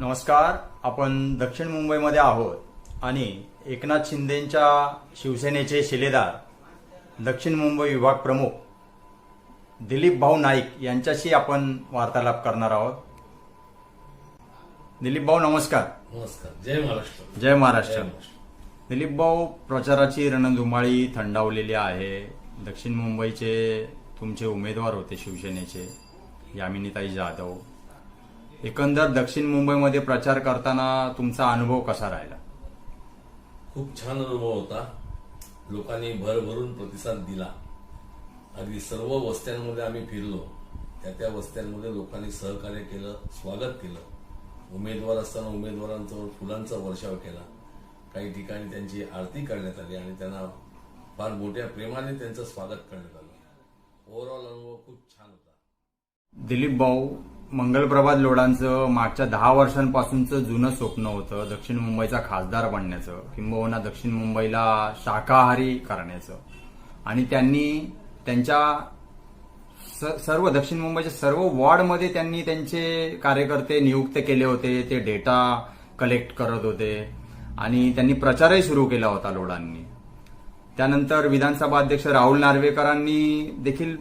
नमस्कार आपण दक्षिण मुंबईमध्ये आहोत आणि एकनाथ शिंदेच्या शिवसेनेचे शिलेदार दक्षिण मुंबई विभाग प्रमुख दिलीप भाऊ नाईक यांच्याशी आपण वार्तालाप करणार आहोत. दिलीप भाऊ नमस्कार. नमस्कार. जय महाराष्ट्र. जय महाराष्ट्र. जय महाराष्ट्र. दिलीप भाऊ प्रचाराची रणधुमाळी थंडावलेली आहे. दक्षिण मुंबईचे तुमचे उमेदवार होते शिवसेनेचे यामिनीताई जाधव. एकंदर दक्षिण मुंबईमध्ये प्रचार करताना तुमचा अनुभव कसा राहिला? खूप छान अनुभव होता. लोकांनी भरभरून प्रतिसाद दिला. अगदी सर्व वस्त्यांमध्ये आम्ही फिरलो. त्या त्या वस्त्यांमध्ये लोकांनी सहकार्य केलं स्वागत केलं. उमेदवार असताना उमेदवारांचं फुलांचा वर्षाव केला. काही ठिकाणी त्यांची आरती करण्यात आली आणि त्यांना फार मोठ्या प्रेमाने त्यांचं स्वागत करण्यात आलं. ओव्हरऑल अनुभव खूप छान होता. दिलीप भाऊ मंगलप्रभात लोडांचं मागच्या दहा वर्षांपासूनचं जुनं स्वप्न होतं दक्षिण मुंबईचा खासदार बनण्याचं किंबहुना दक्षिण मुंबईला शाकाहारी करण्याचं. आणि त्यांनी त्यांच्या स- सर्व दक्षिण मुंबईच्या सर्व वॉर्डमध्ये त्यांनी त्यांचे कार्यकर्ते नियुक्त केले होते ते डेटा कलेक्ट करत होते आणि त्यांनी प्रचारही सुरू केला होता लोडांनी. त्यानंतर विधानसभा अध्यक्ष राहुल नार्वेकरांनी देखील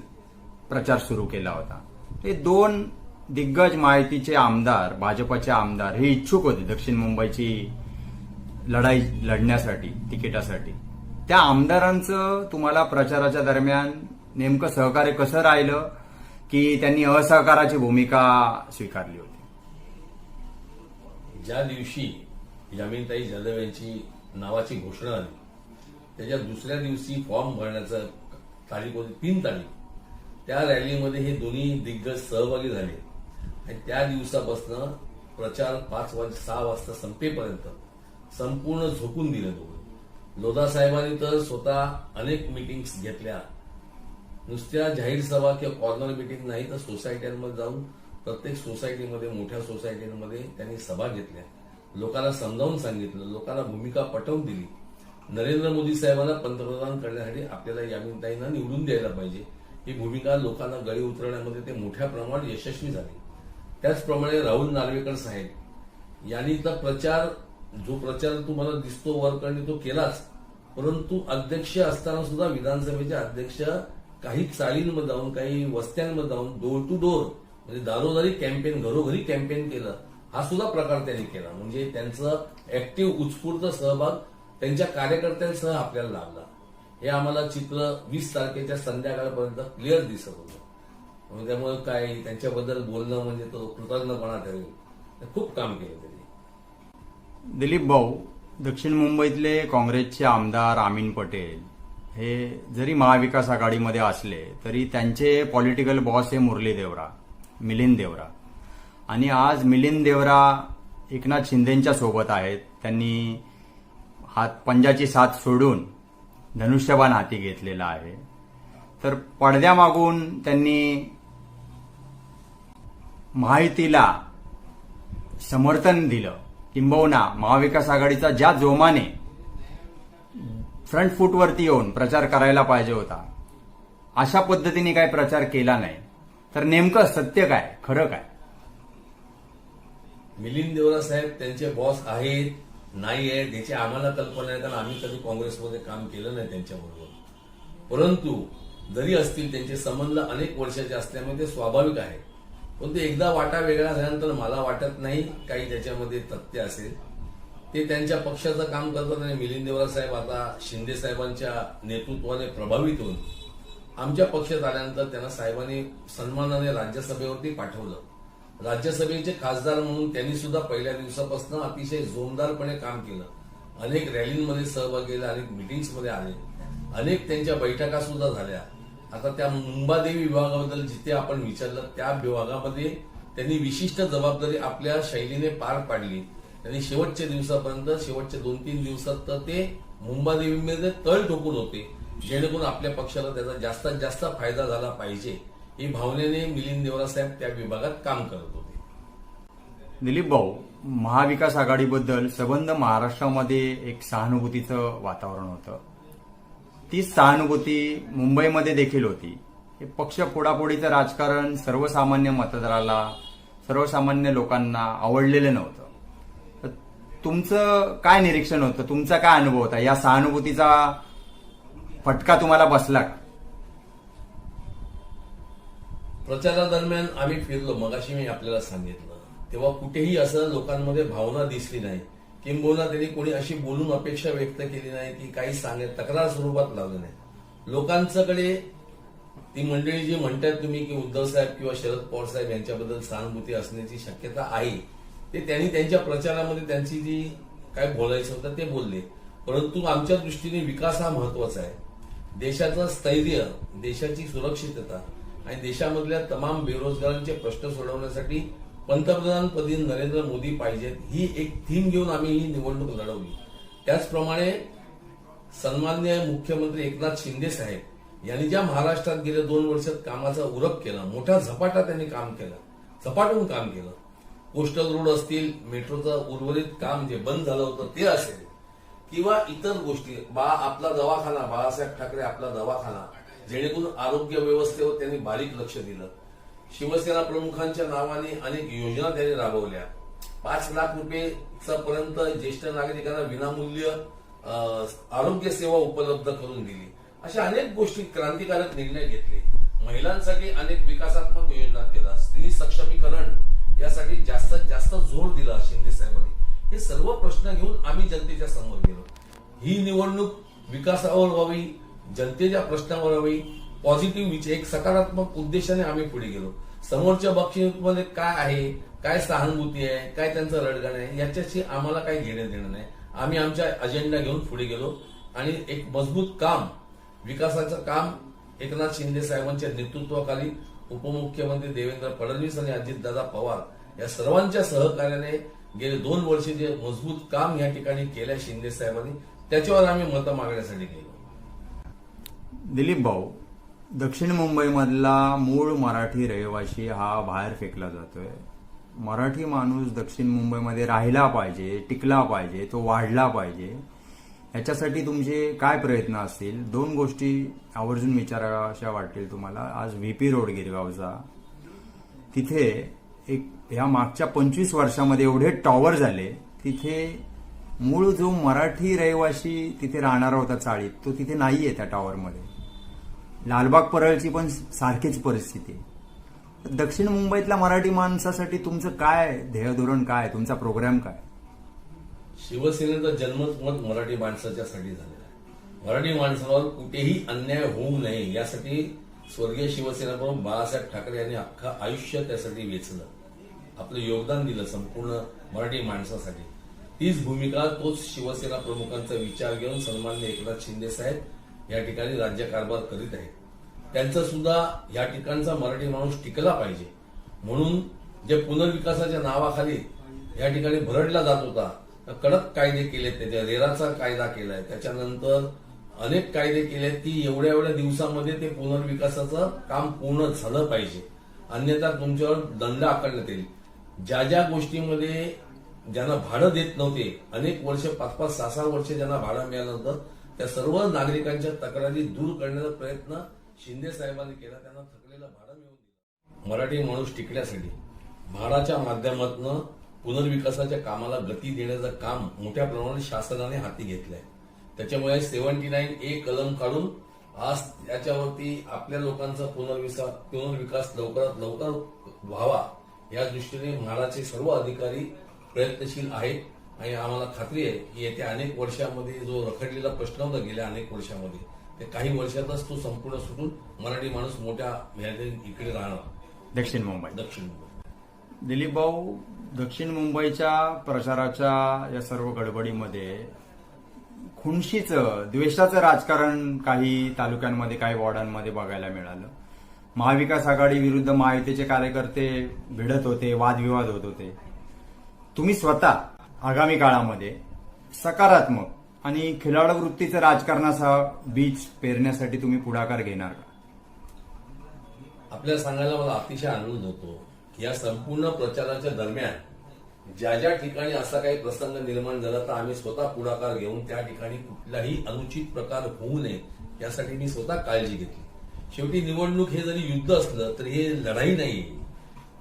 प्रचार सुरू केला होता. हे दोन दिग्गज माहितीचे आमदार भाजपचे आमदार हे इच्छुक होते दक्षिण मुंबईची लढाई लढण्यासाठी तिकिटासाठी. त्या आमदारांचं तुम्हाला प्रचाराच्या दरम्यान नेमकं सहकार्य कसं राहिलं की त्यांनी असहकाराची भूमिका स्वीकारली होती? ज्या दिवशी यामिनताई जाधव यांची नावाची घोषणा आली त्याच्या दुसऱ्या दिवशी फॉर्म भरण्याचं तारीख होती तीन तारीख. त्या रॅलीमध्ये हे दोन्ही दिग्गज सहभागी झाले. आणि त्या दिवसापासून प्रचार पाच वाज सहा वाजता संपेपर्यंत संपूर्ण झोकून दिलं दोघं. लोधा साहेबांनी तर स्वतः अनेक मिटिंग्स घेतल्या. नुसत्या जाहीर सभा किंवा कॉर्नर मिटिंग नाही तर सोसायट्यांमध्ये जाऊन प्रत्येक सोसायटीमध्ये मोठ्या सोसायटीमध्ये त्यांनी सभा घेतल्या. लोकांना समजावून सांगितलं लोकांना भूमिका पटवून दिली. नरेंद्र मोदी साहेबांना पंतप्रधान करण्यासाठी आपल्याला यामिनताईंना निवडून द्यायला पाहिजे. ही भूमिका लोकांना गळी उतरवण्यामध्ये ते मोठ्या प्रमाणात यशस्वी झाले. त्याचप्रमाणे राहुल नार्वेकर साहेब यांनी तर प्रचार जो प्रचार तुम्हाला दिसतो वरकडे तो केलाच परंतु अध्यक्ष असताना सुद्धा विधानसभेचे अध्यक्ष काही चालींमध्ये जाऊन काही वस्त्यांमध्ये जाऊन डोर टू डोर म्हणजे दारोदारी कॅम्पेन घरोघरी कॅम्पेन केलं हा सुद्धा प्रकार त्यांनी केला. म्हणजे त्यांचं ऍक्टिव्ह उत्स्फूर्त सहभाग त्यांच्या कार्यकर्त्यांसह आपल्याला लाभला. हे आम्हाला चित्र वीस तारखेच्या संध्याकाळपर्यंत क्लिअर दिसत होतं. म्हणून त्यामुळे काय त्यांच्याबद्दल बोलणं म्हणजे तो कृतज्ञपणा ठरेल खूप काम केलं त्यांनी. दिलीप भाऊ दक्षिण मुंबईतले काँग्रेसचे आमदार आमिन पटेल हे जरी महाविकास आघाडीमध्ये असले तरी त्यांचे पॉलिटिकल बॉस हे मुरली देवरा मिलिंद देवरा. आणि आज मिलिंद देवरा एकनाथ शिंदेंच्या सोबत आहेत. त्यांनी हात पंजाची साथ सोडून धनुष्यबाण हाती घेतलेला आहे. तर पडद्यामागून त्यांनी माहितीला समर्थन दिलं. किंबहुना महाविकास आघाडीचा ज्या जोमाने फ्रंट फूटवरती येऊन प्रचार करायला पाहिजे होता अशा पद्धतीने काय प्रचार केला नाही. तर नेमकं सत्य काय? खरं काय? मिलिंद देवरा साहेब त्यांचे बॉस आहेत नाही आहेत याची आम्हाला कल्पना आहे कारण आम्ही कधी काँग्रेसमध्ये काम केलं नाही त्यांच्याबरोबर. परंतु जरी असतील त्यांचे संबंध अनेक वर्षाचे असल्यामुळे ते स्वाभाविक आहे. पण ते एकदा वाटा वेगळा झाल्यानंतर मला वाटत नाही काही त्याच्यामध्ये तथ्य असेल. ते त्यांच्या पक्षाचं काम करतात आणि मिलिंद देवरा साहेब आता शिंदे साहेबांच्या नेतृत्वाने प्रभावित होऊन आमच्या पक्षात आल्यानंतर त्यांना साहेबांनी सन्मानाने राज्यसभेवरती पाठवलं. राज्यसभेचे खासदार म्हणून त्यांनी सुद्धा पहिल्या दिवसापासून अतिशय जोमदारपणे काम केलं. अनेक रॅलींमध्ये सहभागी अनेक मिटिंग्समध्ये आले. अनेक त्यांच्या बैठका सुद्धा झाल्या. आता त्या मुंबादेवी विभागाबद्दल जिथे आपण विचारलं त्या विभागामध्ये त्यांनी विशिष्ट जबाबदारी आपल्या शैलीने पार पाडली. त्यांनी शेवटच्या दिवसापर्यंत शेवटच्या दोन तीन दिवसात तर ते मुंबादेवीमध्ये तळ ठोकून होते जेणेकरून आपल्या पक्षाला त्याचा जास्तीत जास्त फायदा झाला पाहिजे. ही भावनेने मिलिंद देवरा साहेब त्या विभागात काम करत होते. दिलीप भाऊ महाविकास आघाडीबद्दल सबंध महाराष्ट्रामध्ये एक सहानुभूतीचं वातावरण होतं. तीच सहानुभूती मुंबईमध्ये देखील होती. हे पक्ष फोडाफोडीचं राजकारण सर्वसामान्य मतदाराला सर्वसामान्य लोकांना आवडलेलं नव्हतं. तुमचं काय निरीक्षण होतं? तुमचा काय अनुभव होता? या सहानुभूतीचा फटका तुम्हाला बसला का? प्रचारादरम्यान आम्ही फिरलो. मगाशी मी आपल्याला सांगितलं. तेव्हा कुठेही असं लोकांमध्ये भावना दिसली नाही. किंबहुना त्यांनी कोणी अशी बोलून अपेक्षा व्यक्त केली नाही की काही सांग तक्रार स्वरूपात लावलं नाही. लोकांच्याकडे ती मंडळी जी म्हणतात तुम्ही की उद्धव साहेब किंवा शरद पवार साहेब यांच्याबद्दल सहानुभूती असण्याची शक्यता आहे ते त्यांनी त्यांच्या प्रचारामध्ये त्यांची जी काय बोलायचं होतं ते बोलले. परंतु आमच्या दृष्टीने विकास हा महत्त्वाचा आहे. देशाचं स्थैर्य देशाची सुरक्षितता आणि देशामधल्या तमाम बेरोजगारांचे प्रश्न सोडवण्यासाठी पंतप्रधानपदी नरेंद्र मोदी पाहिजेत ही एक थीम घेऊन आम्ही ही निवडणूक लढवली. त्याचप्रमाणे सन्मान्य मुख्यमंत्री एकनाथ शिंदे साहेब यांनी ज्या महाराष्ट्रात गेल्या दोन वर्षात कामाचा उरक केला मोठा झपाटा त्यांनी काम केलं झपाटून काम केलं. कोस्टल रोड असतील मेट्रोचं उर्वरित काम जे बंद झालं होतं ते असेल किंवा इतर गोष्टी बा आपला दवाखाना बाळासाहेब ठाकरे आपला दवाखाना जेणेकरून आरोग्य व्यवस्थेवर त्यांनी बारीक लक्ष दिलं. शिवसेना प्रमुखांच्या नावाने अनेक योजना त्यांनी राबवल्या. पाच लाख रुपयेचा पर्यंत ज्येष्ठ नागरिकांना विनामूल्य आरोग्य सेवा उपलब्ध करून दिली. अशा अनेक गोष्टी क्रांतिकारक निर्णय घेतले. महिलांसाठी अनेक विकासात्मक योजना केल्या. स्त्री सक्षमीकरण यासाठी जास्तीत जास्त जोर दिला शिंदे साहेबांनी. हे सर्व प्रश्न घेऊन आम्ही जनतेच्या समोर गेलो. ही निवडणूक विकासावर व्हावी जनतेच्या प्रश्नावर व्हावी पॉझिटिव्ह विचार एक सकारात्मक उद्देशाने आम्ही पुढे गेलो. समोरच्या बक्षीमध्ये काय आहे काय सहानुभूती आहे काय त्यांचं रडगाणं आहे याच्याशी आम्हाला काही घेणं देणं नाही. आम्ही आमच्या अजेंडा घेऊन पुढे गेलो. आणि एक मजबूत काम विकासाचं काम एकनाथ शिंदे साहेबांच्या नेतृत्वाखाली उपमुख्यमंत्री देवेंद्र फडणवीस आणि अजितदादा पवार या सर्वांच्या सहकार्याने गेले दोन वर्षे जे मजबूत काम या ठिकाणी केल्या शिंदे साहेबांनी त्याच्यावर आम्ही मतं मागण्यासाठी गेलो. दिलीप भाऊ दक्षिण मुंबईमधला मूळ मराठी रहिवाशी हा बाहेर फेकला जातोय. मराठी माणूस दक्षिण मुंबईमध्ये राहिला पाहिजे टिकला पाहिजे तो वाढला पाहिजे. याच्यासाठी तुमचे काय प्रयत्न असतील? दोन गोष्टी आवर्जून विचाराशा वाटतील तुम्हाला. आज व्ही पी रोड गिरगावचा. तिथे एक ह्या मागच्या पंचवीस वर्षामध्ये एवढे टॉवर झाले तिथे मूळ जो मराठी रहिवाशी तिथे राहणारा होता चाळीत तो तिथे नाहीये त्या टॉवरमध्ये. लालबाग परळची पण सारखीच परिस्थिती. आहे. दक्षिण मुंबईतल्या मराठी माणसासाठी तुमचं काय ध्येयधोरण काय? तुमचा प्रोग्राम काय? शिवसेनेचा जन्मच मत मराठी माणसाच्यासाठी झालेला आहे. मराठी माणसावर कुठेही अन्याय होऊ नये यासाठी स्वर्गीय शिवसेना प्रमुख बाळासाहेब ठाकरे यांनी अख्खं आयुष्य त्यासाठी वेचलं. आपलं योगदान दिलं संपूर्ण मराठी माणसासाठी. तीच भूमिका तोच शिवसेना प्रमुखांचा विचार घेऊन सन्मान्य एकनाथ शिंदे साहेब या ठिकाणी राज्यकारभार करीत आहेत. त्यांचा सुद्धा या ठिकाणचा मराठी माणूस टिकला पाहिजे. म्हणून जे पुनर्विकासाच्या नावाखाली या ठिकाणी भरडला जात होता तर कडक कायदे केलेत त्याच्या रेराचा कायदा केलाय. त्याच्यानंतर अनेक कायदे केलेत ती एवढ्या एवढ्या दिवसामध्ये ते पुनर्विकासाचं काम पूर्ण झालं पाहिजे. अन्यथा तुमच्यावर दंड आकारण्यात येईल. ज्या ज्या गोष्टीमध्ये ज्यांना भाडं देत नव्हते अनेक वर्ष पाच पाच सहा सहा वर्ष ज्यांना भाडं मिळालं होतं त्या सर्व नागरिकांच्या तक्रारी दूर करण्याचा प्रयत्न शिंदे साहेबांनी केला. त्यांना थकलेला भाडं मिळवून दिलं. मराठी माणूस टिकण्यासाठी भाडाच्या माध्यमातून पुनर्विकासाच्या कामाला गती देण्याचं काम मोठ्या प्रमाणात शासनाने हाती घेतलंय. त्याच्यामुळे सेव्हन्टी नाईन ए कलम काढून आज याच्यावरती आपल्या लोकांचा पुनर्विसा पुनर्विकास लवकरात लवकर व्हावा. या दृष्टीने म्हाडाचे सर्व अधिकारी प्रयत्नशील आहेत. आणि आम्हाला खात्री आहे की येत्या अनेक वर्षामध्ये जो रखडलेला प्रश्न होता गेल्या अनेक वर्षामध्ये ते काही वर्षातच तो संपूर्ण सुटून मराठी माणूस मोठ्या इकडे राहणार. दक्षिण मुंबई. दक्षिण मुंबई. दिलीप भाऊ दक्षिण मुंबईच्या प्रचाराच्या या सर्व गडबडीमध्ये खुणशीचं द्वेषाचं राजकारण काही तालुक्यांमध्ये काही वॉर्डांमध्ये बघायला मिळालं. महाविकास आघाडी विरुद्ध महायुतीचे कार्यकर्ते भिडत होते वादविवाद होत होते. तुम्ही स्वतः आगामी काळामध्ये सकारात्मक आणि खिलाडू वृत्तीचं राजकारणाचा बीज पेरण्यासाठी तुम्ही पुढाकार घेणार का? आपल्याला सांगायला मला अतिशय आनंद होतो की या संपूर्ण प्रचाराच्या दरम्यान ज्या ज्या ठिकाणी असा काही प्रसंग निर्माण झाला तर आम्ही स्वतः पुढाकार घेऊन त्या ठिकाणी कुठलाही अनुचित प्रकार होऊ नये यासाठी मी स्वतः काळजी घेतली. शेवटी निवडणूक हे जरी युद्ध असलं तरी हे लढाई नाही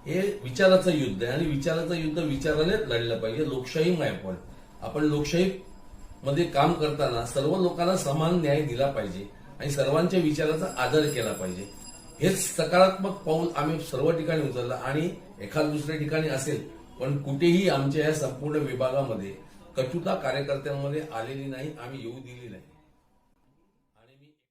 हे विचाराचं युद्ध आहे. आणि विचाराचं युद्ध विचारानेच लढलं पाहिजे. लोकशाही माय पण आपण लोकशाही मध्ये काम करताना सर्व लोकांना समान न्याय दिला पाहिजे. आणि सर्वांच्या विचाराचा आदर केला पाहिजे. हेच सकारात्मक पाऊल आम्ही सर्व ठिकाणी उचललं. आणि एखाद दुसऱ्या ठिकाणी असेल पण कुठेही आमच्या या संपूर्ण विभागामध्ये कटुता कार्यकर्त्यांमध्ये आलेली नाही आम्ही येऊ दिली नाही.